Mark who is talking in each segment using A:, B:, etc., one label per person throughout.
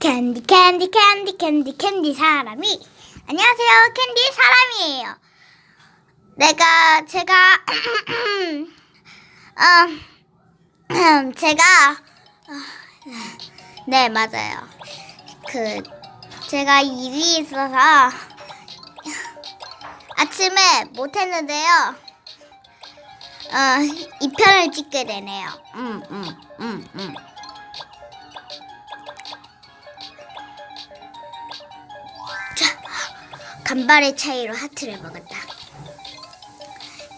A: 캔디 캔디 캔디 캔디 캔디 사람이 안녕하세요 캔디 사람이에요. 내가 제가 어, 제가 어, 네 맞아요. 그 제가 일이 있어서 아침에 못했는데요. 어, 이 편을 찍게 되네요. 음, 음, 음, 음. 간발의 차이로 하트를 먹었다.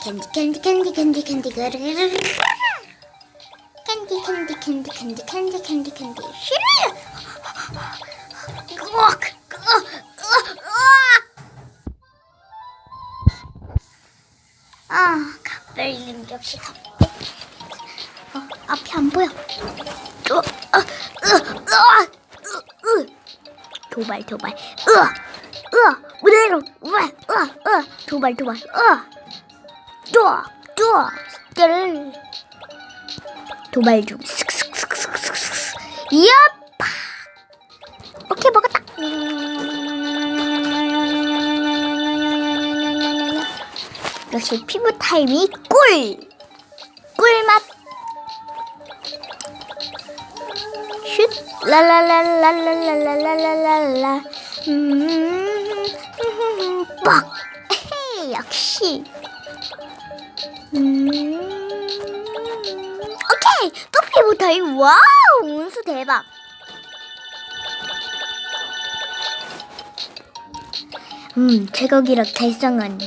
A: 캔디, 캔디, 캔디, 캔디, 캔디. 캔디, 캔디, 캔디, 캔디, 캔디, 캔디, 캔디. 으악. 아, 각별님 역시 각별. 어, 앞이 안 보여. 어, 어, 으, 으, 으, 으. 도발, 도발. 으, 으, 무대로, 으, 으, 으. 도발, 도발. 으. 뚜어, 뚜어. 뜰. 도발 중. 슥슥슥슥슥슥. 이야, 팍. 오케이, 먹었다. 역시 피부 타임이 꿀! 꿀맛! 슛! 라라라라라라라라라라 음, 뻑! 에헤이, 역시! 음, 오케이! 또 피부 타임! 와우! 운수 대박! 음, 최고 기록 달성은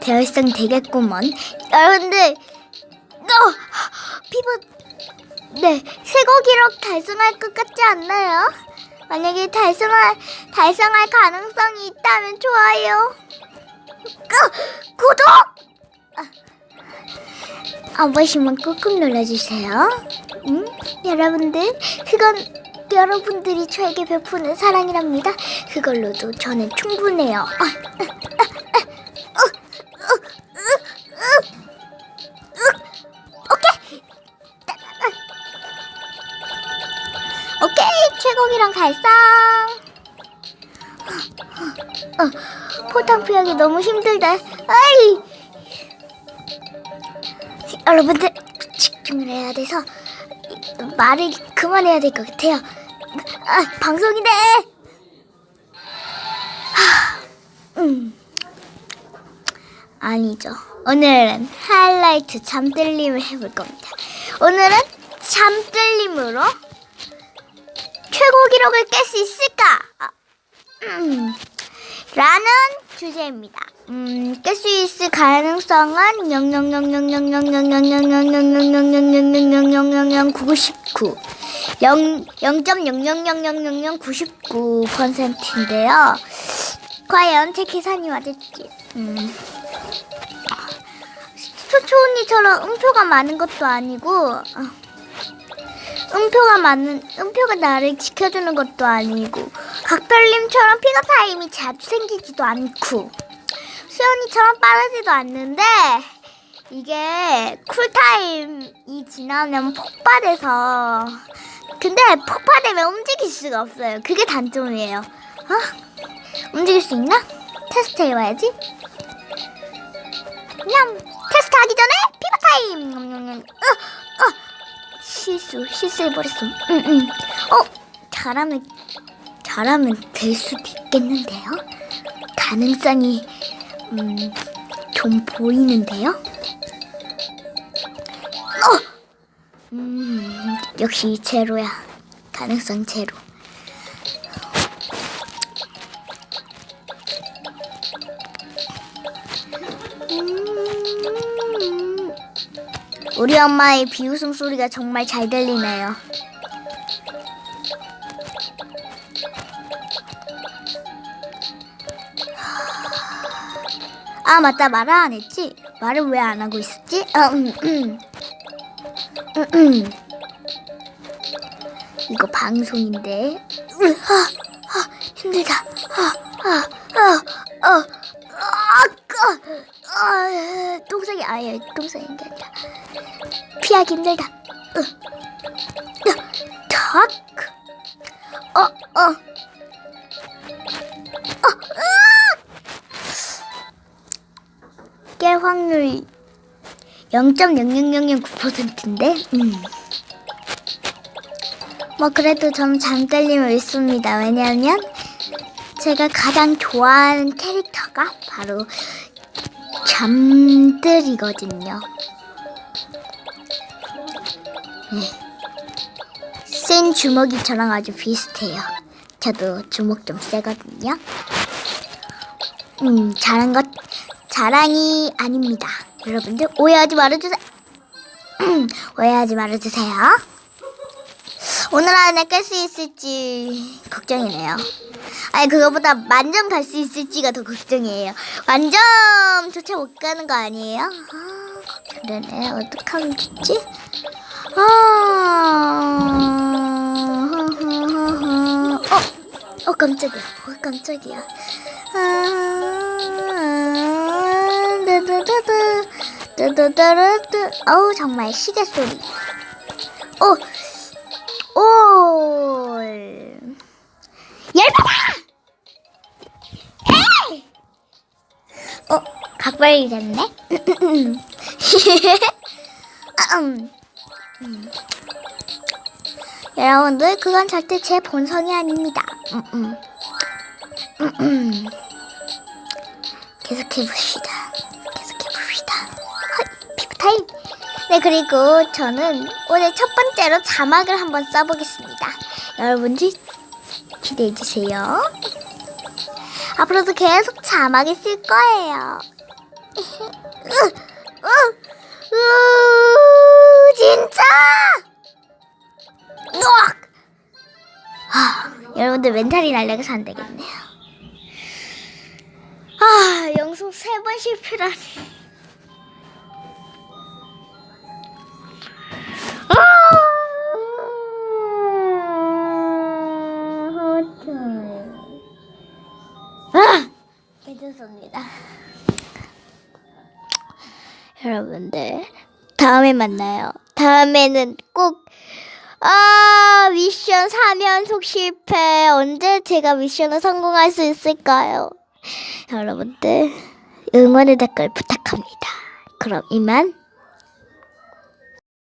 A: 대활성 되겠구먼. 여러분들, 어, 피부, 네, 최고 기록 달성할 것 같지 않나요? 만약에 달성할, 달성할 가능성이 있다면 좋아요. 그, 구독! 아, 한 번씩만 꾹꾹 눌러주세요. 음, 여러분들, 그건 여러분들이 저에게 베푸는 사랑이랍니다. 그걸로도 저는 충분해요. 아, 최고기랑 달성. 어, 포탄 피하기 너무 힘들다. 아이. 여러분들 집중을 해야 돼서 말을 그만해야 될 것 같아요. 아, 방송인데. 하, 음. 아니죠. 오늘은 하이라이트 잠들림을 해볼 겁니다. 오늘은 잠들림으로 최고 기록을 깰 수 있을까? 아, 음, 라는 주제입니다. 음, 깰 수 있을 가능성은 0.0000000000000000099 0.000000099%인데요. 과연 제 계산이 맞을지. 음. 초초 언니처럼 음표가 많은 것도 아니고 어. 음표가 많은 음표가 나를 지켜주는 것도 아니고 각별님처럼 픽업 타임이 자주 생기지도 않고 수연이처럼 빠르지도 않는데 이게 쿨타임이 지나면 폭발해서 근데 폭발되면 움직일 수가 없어요. 그게 단점이에요. 어? 움직일 수 있나? 테스트 해봐야지. 냠 테스트 하기 전에 피바 타임. 어. 실수 실수해버렸어. 응, 응. 어 잘하면 잘하면 될 수도 있겠는데요. 가능성이 음, 좀 보이는데요. 어, 음, 역시 제로야. 가능성 제로. 우리 엄마의 비웃음 소리가 정말 잘 들리네요. 아 맞다 말을 안 했지? 말을 왜 안 하고 있었지? 아, 음, 음. 음, 음. 이거 방송인데. 으, 아, 아, 힘들다. 아, 아, 아, 아, 아, 아, 아, 똥싸기 아예 똥싸기인 게 아니라 피하기 힘들다. 으, 으, 탁. 어, 어. 어, 으악! 깰 확률 0.00009%인데, 음. 뭐, 그래도 좀 잠들림을 있습니다. 왜냐하면, 제가 가장 좋아하는 캐릭터가 바로 잠들이거든요. 네. 센 주먹이 저랑 아주 비슷해요. 저도 주먹 좀 세거든요. 음, 잘한 것, 자랑이 아닙니다. 여러분들 오해하지 말아주세요. 오해하지 말아주세요. 오늘 안에 깰 수 있을지 걱정이네요. 아니 그거보다 만점 갈 수 있을지가 더 걱정이에요. 만점조차 못 가는 거 아니에요? 아 걱정되네. 어떡하면 좋지? 아, 어, 어 깜짝이야. 어 깜짝이야. 아, 드드드드, 드드드드드. 어우 정말 시계 소리. 오, 오, 열받아! 어, 각발이 됐네. 아, 음. 여러분들 그건 절대 제 본성이 아닙니다. 음, 음. 음, 음. 계속해 봅시다. 계속해 봅시다. 피부 타임. 네 그리고 저는 오늘 첫 번째로 자막을 한번 써보겠습니다. 여러분들 기대해 주세요. 앞으로도 계속 자막을 쓸 거예요. 으, 으, 으, 진짜. 으악! 아, 여러분들 멘탈이 날려서 안 되겠네요. 아, 영속 세번 실패라니. 아, 호텔. 아, 괜찮습니다. 여러분들, 다음에 만나요. 다음에는 꼭 아, 미션 3연속 실패. 언제 제가 미션을 성공할 수 있을까요? 여러분들, 응원의 댓글 부탁합니다. 그럼 이만